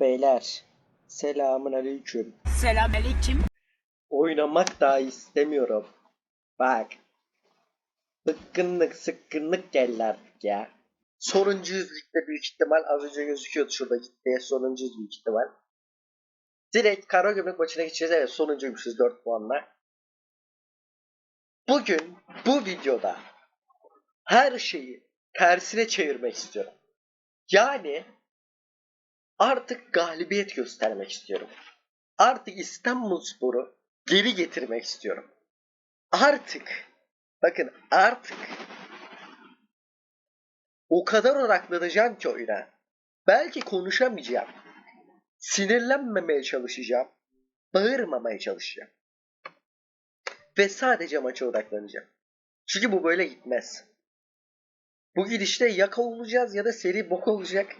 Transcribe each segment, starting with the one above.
Beyler. Selamun aleyküm. Selamünaleyküm. Oynamak daha istemiyorum. Bak. Bıkkınlık sıkkınlık geldi artık ya. Sonuncu yüzlükte büyük ihtimal az önce gözüküyordu şurada gitti. Sonuncu yüz büyük ihtimal. Direkt Karagümrük maçına geçeceğiz. Evet sonuncuymuşuz 4 puanla. Bugün bu videoda her şeyi tersine çevirmek istiyorum. Yani artık galibiyet göstermek istiyorum. Artık İstanbulspor'u geri getirmek istiyorum. Artık bakın artık o kadar odaklanacağım ki oyuna. Belki konuşamayacağım. Sinirlenmemeye çalışacağım. Bağırmamaya çalışacağım. Ve sadece maça odaklanacağım. Çünkü bu böyle gitmez. Bu gidişte yaka olacağız ya da seri bok olacak.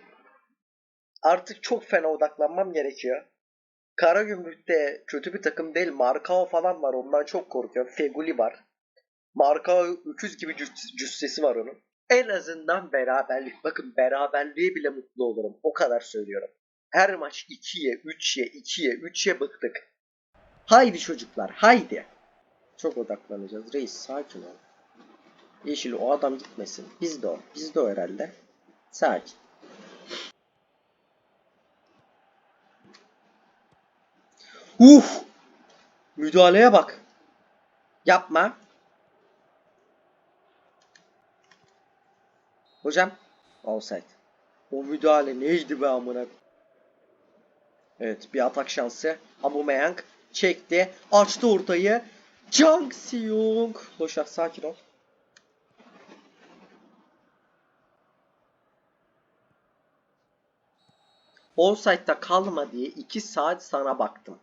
Artık çok fena odaklanmam gerekiyor. Karagümrük'te kötü bir takım değil. Markao falan var. Ondan çok korkuyorum. Feguli var. Markao öküz gibi cüs- cüssesi var onun. En azından beraberlik. Bakın beraberliğe bile mutlu olurum. O kadar söylüyorum. Her maç 2'ye, 3'ye, 2'ye, 3'ye bıktık. Haydi çocuklar, haydi. Çok odaklanacağız. Reis sakin ol. Yeşil o adam gitmesin. Biz de o. Biz de o herhalde. Sakin. Uf! Müdahaleye bak. Yapma. Hocam. Offside. O müdahale neydi be amına? Evet bir atak şansı. Aubameyang çekti. Açtı ortayı. Jang Siyung. Boşak sakin ol. Offside'da kalma diye 2 saat sana baktım.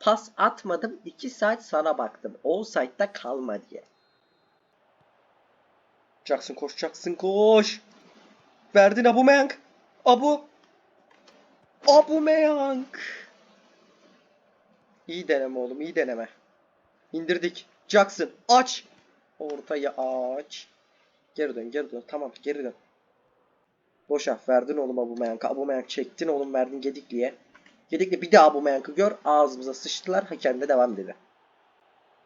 Pas atmadım 2 saat sana baktım. Offside'da kalma diye. Jackson koş Jackson koş. Verdin Aubameyang. Abu. Aubameyang. İyi deneme oğlum iyi deneme. İndirdik. Jackson aç. Ortayı aç. Geri dön geri dön. Tamam geri dön. Boşa verdin oğlum Aubameyang'a. Aubameyang çektin oğlum verdin Gedikli'ye. Gedikli bir daha Aubameyang'ı gör. Ağzımıza sıçtılar. Hakem de devam dedi.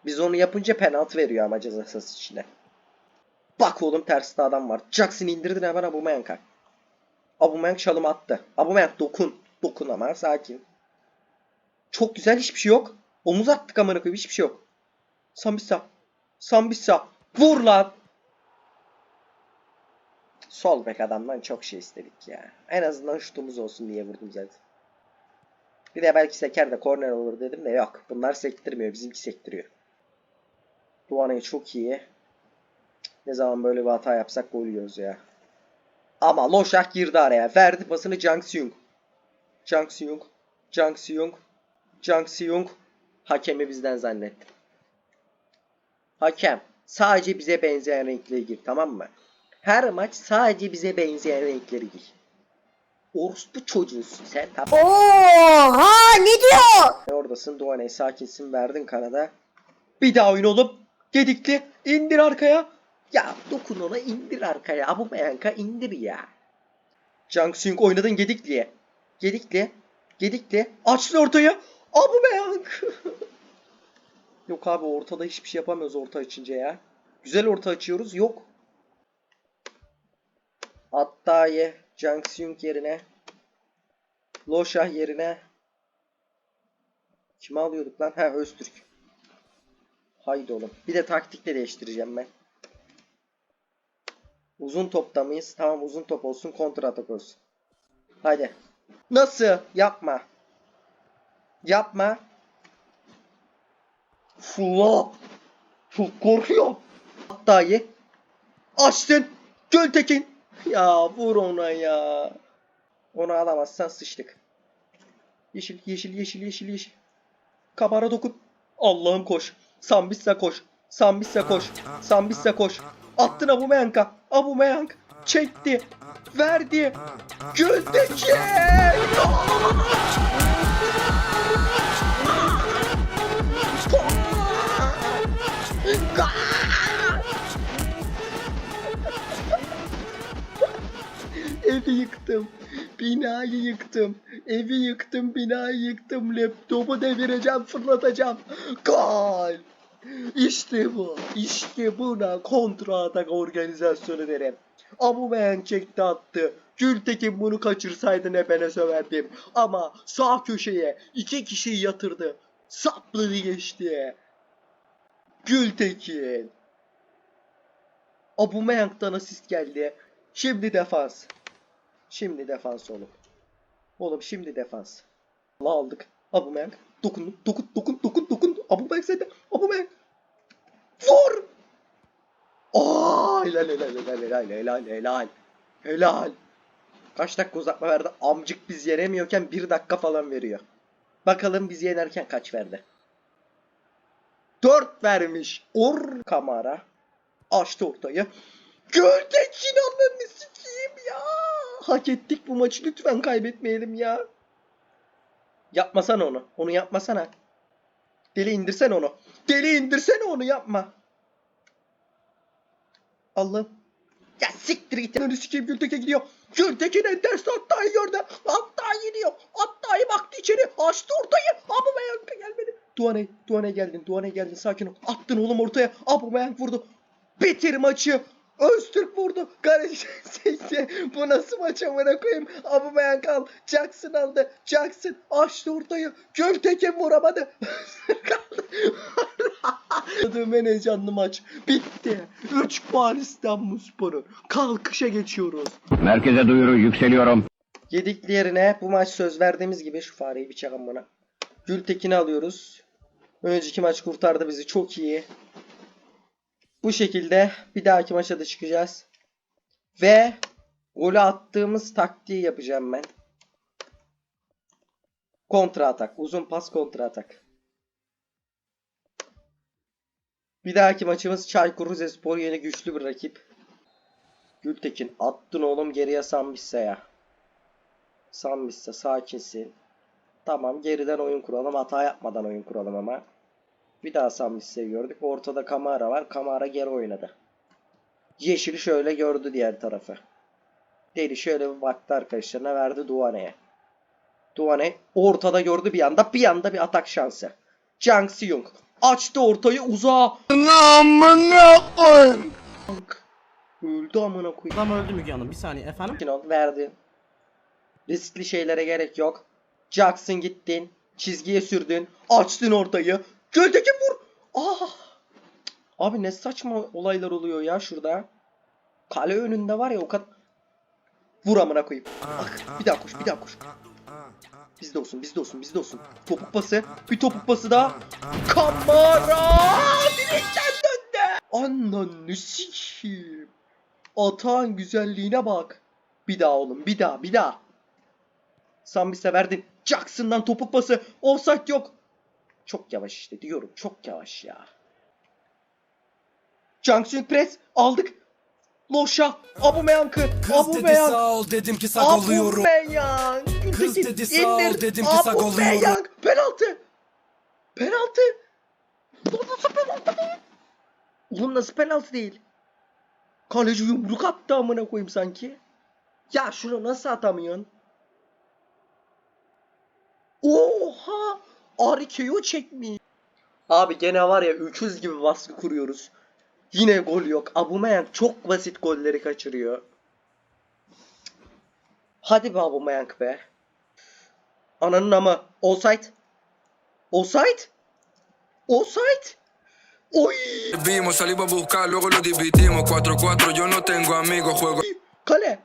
Biz onu yapınca penaltı veriyor ama ceza sahası içine. Bak oğlum terste adam var. Jackson indirdin hemen Aubameyang'a. Aubameyang çalım attı. Aubameyang dokun. Dokun ama sakin. Çok güzel hiçbir şey yok. Omuz attık amına koyayım hiçbir şey yok. Sambisa. Sambisa. Vur lan. Sol bek adamdan çok şey istedik ya. En azından şutumuz olsun diye vurdum zaten. Bir de belki seker de korner olur dedim de yok. Bunlar sektirmiyor. Bizimki sektiriyor. Duana'yı çok iyi. Ne zaman böyle bir hata yapsak gol yiyoruz ya. Ama Loşak girdi araya. Verdi pasını Jang Seung. Jang Seung. Jang Seung. Jang Seung. Hakemi bizden zannetti. Hakem. Sadece bize benzeyen renkleri gir tamam mı? Her maç sadece bize benzeyen renkleri giy. Orospu çocuğusun sen. Tamam. Oha ne diyor? Ne oradasın Duane sakinsin verdin kanada. Bir daha oyun olup gedikli indir arkaya. Ya dokun ona indir arkaya. Abu Meyanka indir ya. Jang Sung oynadın Gedikli'ye. Gedikli. Gedikli. Açtı ortaya. Abu Meyank. Yok abi ortada hiçbir şey yapamıyoruz orta açınca ya. Güzel orta açıyoruz. Yok. Hatta'yı Jang Sung yerine. Loşah yerine. Kimi alıyorduk lan? Ha Öztürk. Haydi oğlum. Bir de taktik de değiştireceğim ben. Uzun topta mıyız? Tamam uzun top olsun. Kontra atak olsun. Haydi. Nasıl? Yapma. Yapma. Fula. Çok korkuyor. Hatta ye. Açtın. Göltekin. Ya vur ona ya. Onu alamazsan sıçtık. Yeşil, yeşil, yeşil, yeşil, yeşil. Kamara dokun. Allah'ım koş. Sambissa koş. Sambissa koş. Sambissa koş. Attın Aubameyang'a. Aubameyang çekti. Verdi. Gözdeki. Evi yıktım. Binayı yıktım. Evi yıktım, binayı yıktım. Laptopu devireceğim, fırlatacağım. Gol! İşte bu. İşte buna kontra atak organizasyonu derim. Aubameyang çekti attı. Gültekin bunu kaçırsaydı ne bana söverdim. Ama sağ köşeye iki kişiyi yatırdı. Sapladı geçti. Gültekin. Aubameyang'dan asist geldi. Şimdi defans. Şimdi defans oğlum. Oğlum şimdi defans. Allah aldık. Aubameyang. Dokun, dokun, dokun, dokun, dokun. Aubameyang sende. Aubameyang. Vur! Aa, helal helal helal helal helal helal. Helal. Kaç dakika uzatma verdi? Amcık biz yenemiyorken bir dakika falan veriyor. Bakalım biz yenerken kaç verdi? 4 vermiş. Or kamera. Açtı ortayı. Göltekin ananı sikeyim ya. Hak ettik bu maçı lütfen kaybetmeyelim ya. Yapmasana onu. Onu yapmasana. Deli indirsen onu. Deli indirsene onu yapma. Allah'ım. Ya siktir git. Önü sikeyim Gültekin gidiyor. Gültekin endersi Hatta'yı gördü. Hatta gidiyor. Hatta'yı baktı içeri. Açtı ortayı. Aubameyang gelmedi. Duane, Duane geldin. Duane geldin. Sakin ol. Attın oğlum ortaya. Aubameyang vurdu. Bitir maçı. Öztürk vurdu. Kaleci sekti. Bu nasıl maç amına koyayım. Aubameyang al. Jackson aldı. Jackson açtı ortayı. Gültekin vuramadı. Aradığım en heyecanlı maç. Bitti. 3 puan İstanbulspor'un. Kalkışa geçiyoruz. Merkeze duyuru yükseliyorum. Yediklerine bu maç söz verdiğimiz gibi şu fareyi bir çakalım bana. Gültekin'i alıyoruz. Önceki maç kurtardı bizi çok iyi. Bu şekilde bir dahaki maça da çıkacağız. Ve golü attığımız taktiği yapacağım ben. Kontra atak. Uzun pas kontra atak. Bir dahaki maçımız Çaykur Rizespor yeni güçlü bir rakip. Gültekin attın oğlum geriye Sambissa'ya. Sambissa sakinsin. Tamam geriden oyun kuralım. Hata yapmadan oyun kuralım ama. Bir daha Sambissa'yı gördük. Ortada Kamara var. Kamara geri oynadı. Yeşil şöyle gördü diğer tarafı. Deli şöyle bir baktı arkadaşlarına verdi Duane'ye. Duane ortada gördü bir anda. Bir anda bir atak şansı. Jang Siyung açtı ortayı uzağa. Amına koyayım. Öldü amına koyayım. Adam öldü Müge Hanım. Bir saniye efendim. Sakin ol, verdi. Riskli şeylere gerek yok. Jackson gittin. Çizgiye sürdün. Açtın ortayı. Gölteki vur. Ah. Abi ne saçma olaylar oluyor ya şurada. Kale önünde var ya o kadar. Vur amına koyayım. Ah, bir daha koş, bir daha koş. Bizde olsun, bizde olsun, bizde olsun. Topuk pası. Bir topuk pası daha. Kamara! Direkten döndü. Ananı sikeyim. Atağın güzelliğine bak. Bir daha oğlum bir daha bir daha. Sambis'e verdin. Jackson'dan topuk pası. Offside yok. Çok yavaş işte diyorum. Çok yavaş ya. Jackson pres aldık. Loşa. Abumeyank'ı. Kız dedi Abumeyank. sağ ol dedim ki sak oluyorum. Abumeyank. Kız Gültekin dedi sağ ol dedim ki sak oluyorum. Penaltı. Penaltı. Lan nasıl penaltı değil? Oğlum nasıl penaltı değil? Kaleci yumruk attı amına koyayım sanki. Ya şunu nasıl atamıyorsun? Oha! Arikeyo çekmiş. Abi gene var ya 300 gibi baskı kuruyoruz. Yine gol yok. Aubameyang çok basit golleri kaçırıyor. Hadi be Aubameyang be. Ananın ama. Offside. Offside. Offside. Oy! Vimos, salimos a buscar, luego lo dividimos. 4-4, yo no tengo amigos, juego. Kale.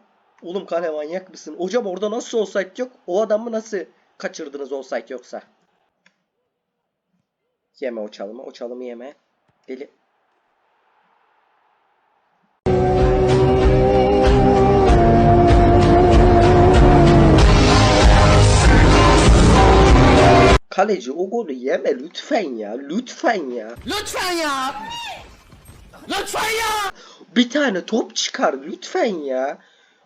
Oğlum kale manyak mısın? Hocam orada nasıl offside yok? O adamı nasıl kaçırdınız offside yoksa? Yeme o çalımı. O çalımı yeme. Deli. Kaleci o golü yeme lütfen ya. Lütfen ya. Lütfen ya. Lütfen ya. Bir tane top çıkar lütfen ya.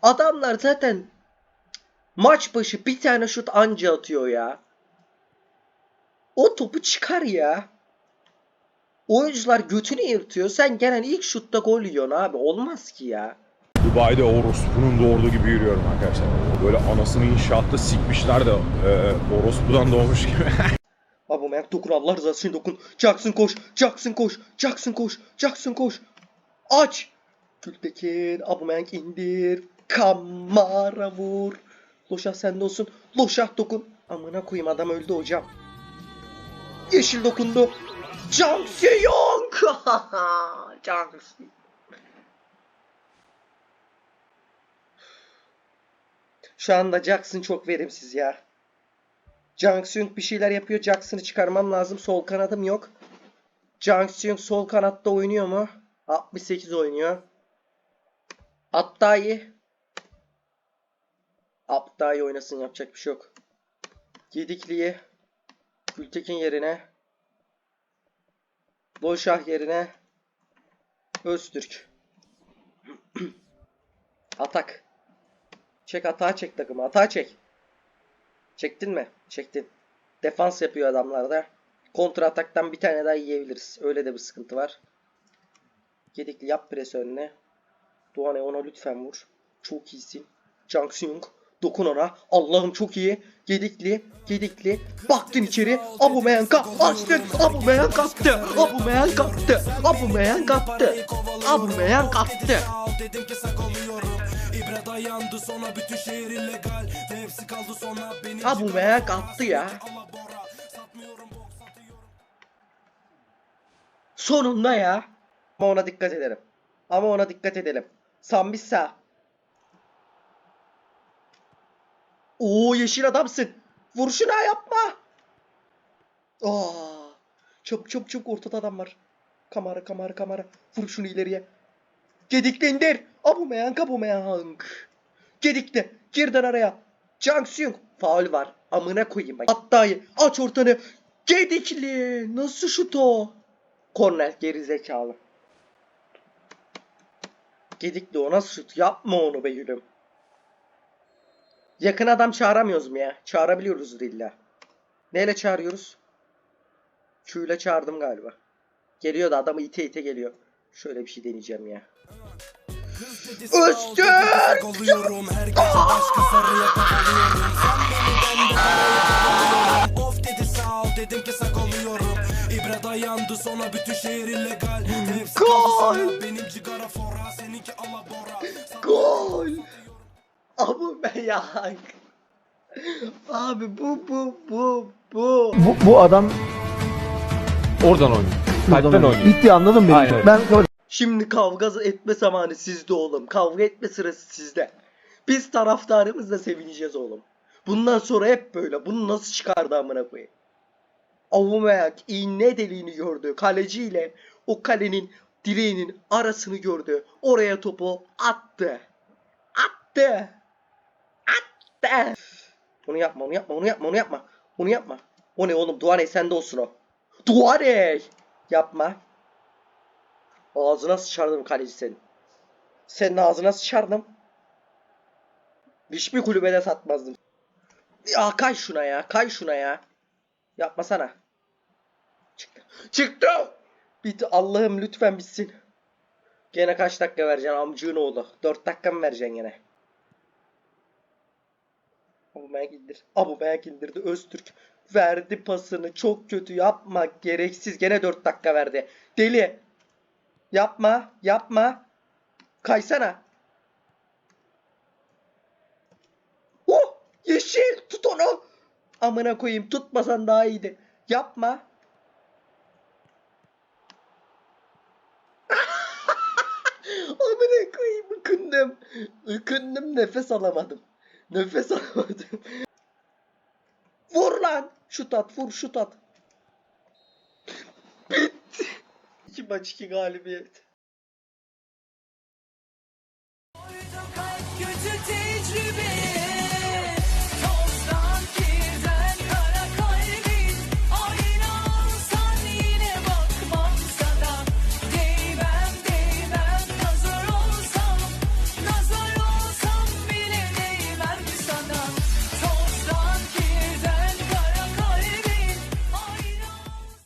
Adamlar zaten maç başı bir tane şut anca atıyor ya. O topu çıkar ya. Oyuncular götünü yırtıyor. Sen gelen ilk şutta gol yiyorsun abi. Olmaz ki ya. Dubai'de orospunun doğurduğu gibi yürüyorum arkadaşlar. Böyle anasını inşaatta sikmişler de e, orospudan doğmuş gibi. Aubameyang dokun Allah rızası için dokun. Jackson koş. Jackson koş. Jackson koş. Jackson koş. Aç. Gültekin. Aubameyang indir. Kamara vur. Loşah sende olsun. Loşah dokun. Amına koyayım adam öldü hocam. Yeşil dokundu. Jang Seyong. Jang Şu anda Jackson çok verimsiz ya. Jang Seung bir şeyler yapıyor. Jackson'ı çıkarmam lazım. Sol kanadım yok. Jang Seung sol kanatta oynuyor mu? 68 oynuyor. Hatta iyi oynasın yapacak bir şey yok. Gedikli'yi Gültekin yerine Boşah yerine Öztürk. Atak. Çek atağa çek takımı. Atağa çek. Çektin mi? Çektin. Defans yapıyor adamlar da. Kontra ataktan bir tane daha yiyebiliriz. Öyle de bir sıkıntı var. Gedikli yap pres önüne. Doğane ona lütfen vur. Çok iyisin. Jang Seung. Dokun ona. Allah'ım çok iyi. Gedikli. Gedikli. Baktın içeri. Aubameyang kaptı. Açtın. Aubameyang kaptı. Aubameyang kaptı. Aubameyang kaptı. Aubameyang kaptı. Dedim ki sak oluyorum İbre dayandı sonra bütün şehir illegal Ve hepsi kaldı sonra benim Aubameyang kaptı ya. Sonunda ya. Ama ona dikkat edelim. Ama ona dikkat edelim. Sambisa. Oo yeşil adamsın. Vur şuna yapma. Aa. Çabuk çabuk çabuk ortada adam var. Kamera kamera kamera. Vur şunu ileriye. Gedikle indir. Abumeyang abumeyang. Gedikle. Girden araya. Jang Seung. Faul var. Amına koyayım bak. Hatta aç ortanı. Gedikli. Nasıl şut o? Kornel geri zekalı. Gedikli o nasıl şut? Yapma onu be gülüm. Yakın adam çağıramıyoruz mu ya? Çağırabiliyoruz illa. Neyle çağırıyoruz? Q ile çağırdım galiba. Geliyor da adamı ite ite geliyor. Şöyle bir şey deneyeceğim ya. Öztürk! Oluyorum Her gece başka sarıya tavalıyorum Sen beni ben de araya tavalıyorum Of dedi sağ ol dedim ki sak oluyorum İbre dayandı sonra bütün şehir illegal Gol! benim cigara fora Seninki alabora Gol! Abi ben ya. Abi bu bu bu bu. Bu, bu adam Oradan oynuyor. Kalpten oynuyor. bitti anladın mı? Aynen. Ben Şimdi kavga etme zamanı sizde oğlum. Kavga etme sırası sizde. Biz taraftarımızla sevineceğiz oğlum. Bundan sonra hep böyle. Bunu nasıl çıkardı amına koyayım? Aubameyang iğne deliğini gördü. Kaleciyle o kalenin direğinin arasını gördü. Oraya topu attı. Attı. Attı. Onu yapma, onu yapma, onu yapma, onu yapma. Onu yapma. O ne oğlum? Duane sende olsun o. Duane! Yapma. Ağzına sıçardım kaleci senin. Senin ağzına sıçardım. Hiçbir kulübede satmazdım. Ya kay şuna ya. Kay şuna ya. Yapmasana. Çıktı. Çıktı. Bitti. Allah'ım lütfen bitsin. Gene kaç dakika vereceksin amcığın oğlu? 4 dakika mı vereceksin gene? Aubameyang indir. Aubameyang indirdi. Öztürk verdi pasını. Çok kötü yapma. Gereksiz. Gene 4 dakika verdi. Deli. Yapma. Yapma. Kaysana. Oh! Yeşil. Tut onu. Amına koyayım. Tutmasan daha iyiydi. Yapma. Amına koyayım. Ikındım. Ikındım. Nefes alamadım. Nefes alamadım. vur lan. Şut at vur şut at. Bitti. İki maç iki galibiyet. Oyunu kalp kötü tecrübe.